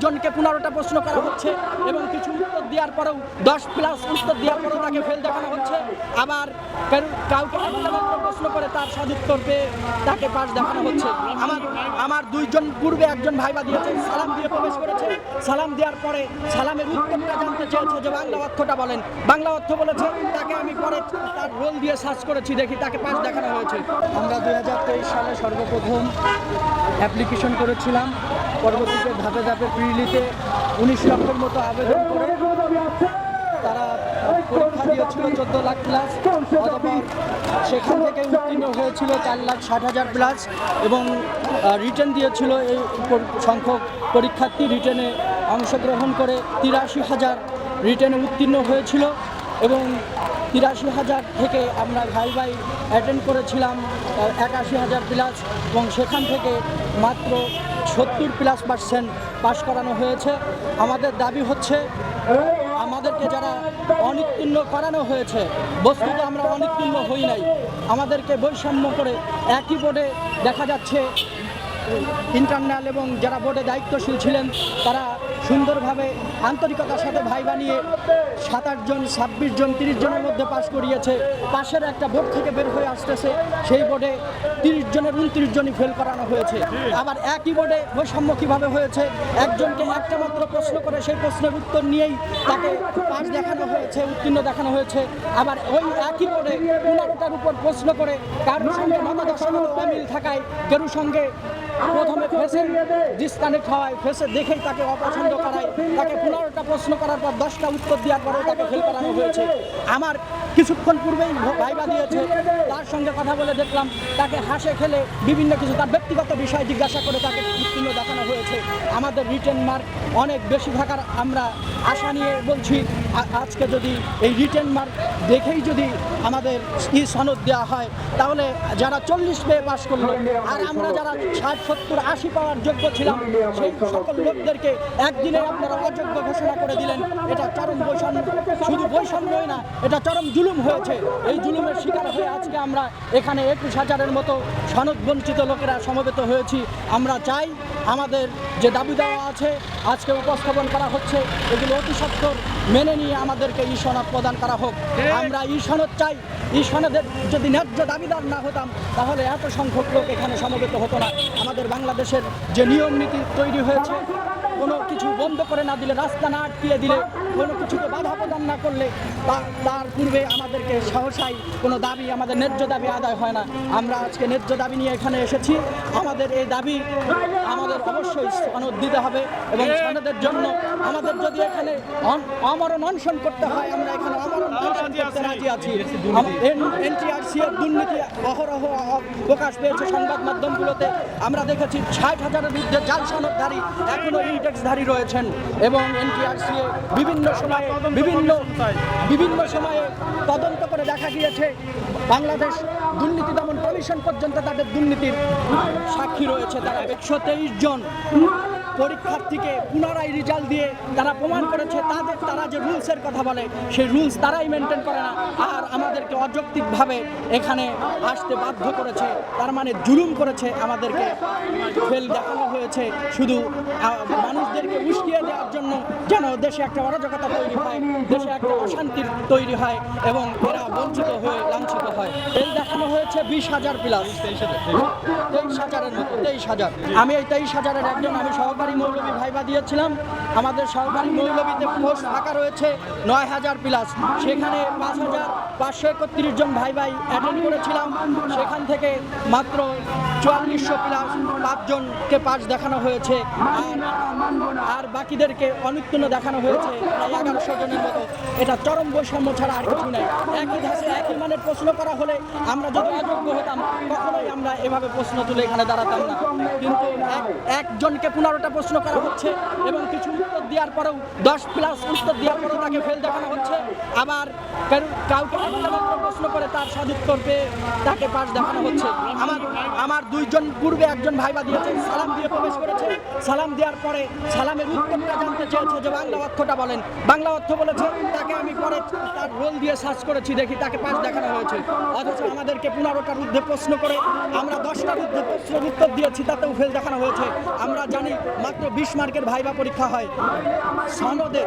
একজনকে পনেরোটা প্রশ্ন করা হচ্ছে এবং কিছু উত্তর দেওয়ার পরেও দশ প্লাস উত্তর দেওয়ার পরেও তাকে ফেল দেখানো হচ্ছে। আবার কাউকে প্রশ্ন করে তার সদুত্তর পেয়ে তাকে পাশ দেখানো হচ্ছে। আমার আমার দুইজন পূর্বে একজন ভাইবা দিয়েছে, সালাম দিয়ে প্রবেশ করেছে। সালাম দেওয়ার পরে সালামের উত্তরটা জানতে চেয়েছে যে বাংলা অর্থটা বলেন। বাংলা অর্থ বলেছে, তাকে আমি পরে তার রোল দিয়ে সার্চ করেছি, দেখি তাকে পাশ দেখানো হয়েছে। আমরা দু হাজার তেইশ সালে সর্বপ্রথম অ্যাপ্লিকেশন করেছিলাম। পরবর্তীতে ধাপে ধাপে প্রিলিতে উনিশ লক্ষের মতো আবেদন করে তারা পরীক্ষা দিয়েছিল চোদ্দ লাখ প্লাস অথবা সেখান থেকে উত্তীর্ণ হয়েছিল চার লাখ ষাট হাজার প্লাস এবং রিটার্ন দিয়েছিল এই সংখ্যক পরীক্ষার্থী রিটার্নে অংশগ্রহণ করে তিরাশি হাজার রিটার্নে উত্তীর্ণ হয়েছিল এবং তিরাশি হাজার থেকে আমরা ভাই ভাই অ্যাটেন্ড করেছিলাম একাশি হাজার প্লাস এবং সেখান থেকে মাত্র সত্তর প্লাস পার্সেন্ট পাশ করানো হয়েছে। আমাদের দাবি হচ্ছে, আমাদেরকে যারা অনিত্তীর্ণ করানো হয়েছে, বস্তুত আমরা অনিত্তীর্ণ হই নাই, আমাদেরকে বৈষম্য করে একই বোর্ডে দেখা যাচ্ছে ইন্টারনাল এবং যারা বোর্ডে দায়িত্বশীল ছিলেন, তারা সুন্দরভাবে আন্তরিকতার সাথে ভাই বানিয়ে সাত জন, ছাব্বিশ জন, তিরিশ জনের মধ্যে পাশ করিয়েছে। পাশের একটা বোর্ড থেকে বের হয়ে আসতেছে। সেই বোর্ডে তিরিশ জনের, উনত্রিশ জনই ফেল করানো হয়েছে। আবার একই বোর্ডে বৈষম্য কীভাবে হয়েছে? একজনকে একটা মাত্র প্রশ্ন করে সেই প্রশ্নের উত্তর নিয়েই তাকে পাশ দেখানো হয়েছে, উত্তীর্ণ দেখানো হয়েছে। আবার ওই একই বোর্ডে পনেরোটার উপর প্রশ্ন করে কারোর সঙ্গে অমিল থাকায় কারোর সঙ্গে প্রথমে ফেসে ডিসকানেক্ট হওয়ায়, ফেসে দেখেই তাকে অপছন্দ করায়, তাকে পনেরোটা প্রশ্ন করার পর দশটা উত্তর দেওয়ার পরেও তাকে ফেল করানো হয়েছে। আমার কিছুক্ষণ পূর্বেই ভাইবা দিয়েছে সঙ্গে কথা বলে দেখলাম, তাকে হাসে খেলে বিভিন্ন কিছু, তার ব্যক্তিগত বিষয় জিজ্ঞাসা করে তাকে উত্তীর্ণ দেখানো হয়েছে। আমাদের রিটেন মার্ক অনেক বেশি থাকার আমরা আশা নিয়ে বলছি আজকে যদি এই রিটেন মার্ক দেখেই যদি আমাদের ই সনদ দেওয়া হয়, তাহলে যারা চল্লিশ পেয়ে পাশ করল, আর আমরা যারা ষাট, সত্তর, আশি পাওয়ার যোগ্য ছিলাম, সেই সকল লোকদেরকে একদিনে আপনারা অযোগ্য ঘোষণা করে দিলেন। এটা চরম বৈষম্য, শুধু বৈষম্যই না, এটা চরম জুলুম হয়েছে। এই জুলুমের শিকার হয়ে আজকে আমরা এখানে একুশ হাজারের মতো সনদ বঞ্চিত লোকেরা সমবেত হয়েছি। আমরা চাই আমাদের যে দাবি দেওয়া আছে, আজকে উপস্থাপন করা হচ্ছে, এগুলো অতি সত্তর মেনে নিয়ে আমাদেরকে ই সনদ প্রদান করা হোক। আমরা ই সনদ চাই। ই সনদের যদি ন্যায্য দাবিদার না হতাম, তাহলে এত সংখ্যক লোক এখানে সমবেত হতো না। আমাদের বাংলাদেশের যে নিয়ম নীতি তৈরি হয়েছে কোনো কিছু বন্ধ করে না দিলে, রাস্তা না আটকিয়ে দিলে, কোনো কিছুকে বাধা প্রদান না করলে তার পূর্বে আমাদেরকে সহসাই কোনো দাবি, আমাদের ন্যায্য দাবি আদায় হয় না। আমরা আজকে ন্যায্য দাবি নিয়ে এখানে এসেছি। আমাদের এই দাবি আমাদের অবশ্যই সনদ দিতে হবে এবং সনদের জন্য আমাদের যদি এখানে অমরণ অনশন করতে হয়, আমরা এখানে অমরণ অনশন করতে রাজি এনটিআরসি এর দুর্নীতি অহরহ প্রকাশ পেয়েছে সংবাদ মাধ্যমগুলোতে। আমরা দেখেছি ষাট হাজারের বিরুদ্ধে জাল সনদধারী এখনও ইন্টেক্সধারী রয়েছেন এবং এনটিআরসি বিভিন্ন সময়ে বিভিন্ন বিভিন্ন সময়ে তদন্ত করে দেখা গিয়েছে বাংলাদেশ দুর্নীতি দমন কমিশন পর্যন্ত তাদের দুর্নীতির সাক্ষী রয়েছে। তারা একশো তেইশ জন পরীক্ষার্থীকে পুনরায় রেজাল্ট দিয়ে তারা প্রমাণ করেছে, তাদের, তারা যে রুলসের কথা বলে, সেই রুলস তারাই মেনটেন করে না। আর আমাদেরকে অযৌক্তিকভাবে এখানে আসতে বাধ্য করেছে, তার মানে জুলুম করেছে আমাদেরকে। ফেল দেখানো হয়েছে শুধু মানুষদেরকে উস্কিয়ে দেওয়ার জন্য যেন দেশে একটা অরাজকতা তৈরি হয়, দেশে একটা অশান্তির তৈরি হয় এবং এরা বঞ্চিত হয়ে লাঞ্ছিত হয়। দেখানো হয়েছে বিশ হাজার প্লাস। তেইশ হাজারের মতো, তেইশ হাজার। আমি এই তেইশ হাজারের একজন, আমি সহকারী মৌলবী ভাইবা দিয়েছিলাম। আমাদের সহকারী মৌলবীতে পোস্ট ফাঁকা রয়েছে নয় হাজার প্লাস। সেখানে পাঁচ হাজার পাঁচশো একত্রিশ জন ভাই ভাই অ্যাটেন্ড করেছিলাম। সেখান থেকে মাত্র চুয়াল্লিশশো প্লাস। পাঁচজনকে পাঁচ দেখানো হয়েছে, আর বাকিদেরকে অনুত্তীর্ণ দেখানো হয়েছে প্রায় এগারোশো জনের মতো। এটা চরম বৈষম্য ছাড়া আর কিছু নেই। একই ধাঁচে একই মানের প্রশ্ন করা হলে আমরা যদি অযোগ্য হতাম, কখনোই আমরা এভাবে প্রশ্ন তুলে এখানে দাঁড়াতাম না। কিন্তু একজনকে পনেরোটা প্রশ্ন করা হচ্ছে এবং কিছু উত্তর দেওয়ার পরেও দশ প্লাস উত্তর দেওয়ার পরেও তাকে ফেল দেখানো হচ্ছে। আবার কাউকে প্রশ্ন করে তার সদুত্তর পেয়ে তাকে পাশ দেখানো হচ্ছে। আমার আমার দুইজন পূর্বে একজন ভাইবা দিয়েছে, সালাম দিয়ে প্রবেশ করেছে। সালাম দেওয়ার পরে সালামের উত্তরটা জানতে চেয়েছে যে বাংলা অর্থটা বলেন। বাংলা অর্থ বলেছে, তাকে আমি পরে তার রোল দিয়ে সার্চ করেছি, দেখি তাকে পাশ দেখানো হয়েছে। অথচ আমাদেরকে পনেরোটার ঊর্ধ্বে প্রশ্ন করে আমরা দশটার ঊর্ধ্বে প্রশ্নের উত্তর দিয়েছি, তাতেও ফেল দেখানো হয়েছে। আমরা জানি মাত্র বিশ মার্কের ভাইবা পরীক্ষা হয়। সনদে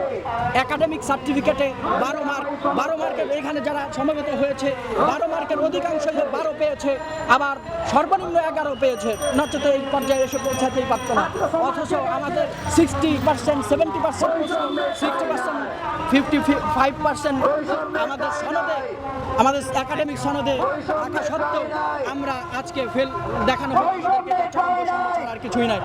একাডেমিক সার্টিফিকেটে বারো মার্ক। বারো মার্কের এখানে যারা সমবেত হয়েছে, বারো মার্কের অধিকাংশ বারো পেয়েছে, আবার সর্বনিম্ন এগারো পেয়েছে। নচেত এই পর্যায়ে এসে পৌঁছাতেই পারত না। অথচ আমাদের sixty percent seventy percent sixty percent fifty five percent আমাদের সনদে, আমাদের একাডেমিক সনদে থাকা সত্ত্বেও আমরা আজকে ফেল দেখানো আর কিছুই নয়